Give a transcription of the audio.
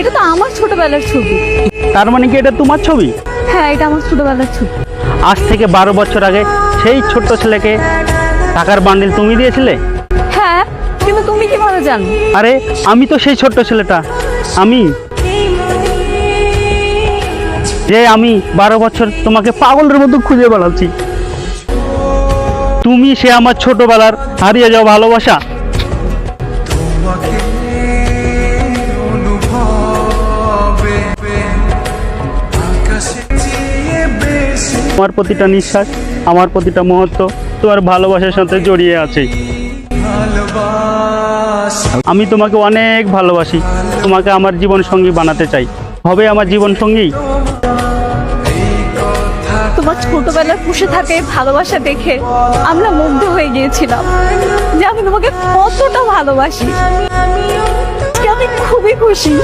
এটা তো আমার ছোটবেলার ছবি। তার মানে কি এটা তোমার ছবি? হ্যাঁ এটা আমার ছোটবেলার ছবি। আজ থেকে বারো বছর আগে সেই ছোট্ট ছেলেকে টাকার বান্ডিল তুমি দিয়েছিলে? হ্যাঁ কিন্তু তুমি কীভাবে জানো আরে আমি তো সেই ছোট্ট ছেলেটা। আমি। যে আমি বারো বছর তোমাকে পাগলের মতো খুঁজে বেড়াচ্ছি। তুমি সে আমার ছোটবেলার হারিয়ে যাও ভালোবাসা। আমার প্রতিটা নিঃশ্বাস, আমার প্রতিটা মুহূর্ত তোমার ভালোবাসার সাথে জড়িয়ে আছে। আমি তোমাকে অনেক ভালোবাসি, তোমাকে আমার জীবন সঙ্গী বানাতে চাই। হবে আমার জীবন সঙ্গী তোমার ছোটবেলার পুষে থাকে ভালোবাসা দেখে আমরা মুগ্ধ হয়ে গিয়েছিলাম যে আমি তোমাকে কতটা ভালোবাসি। আমি খুবই খুশি।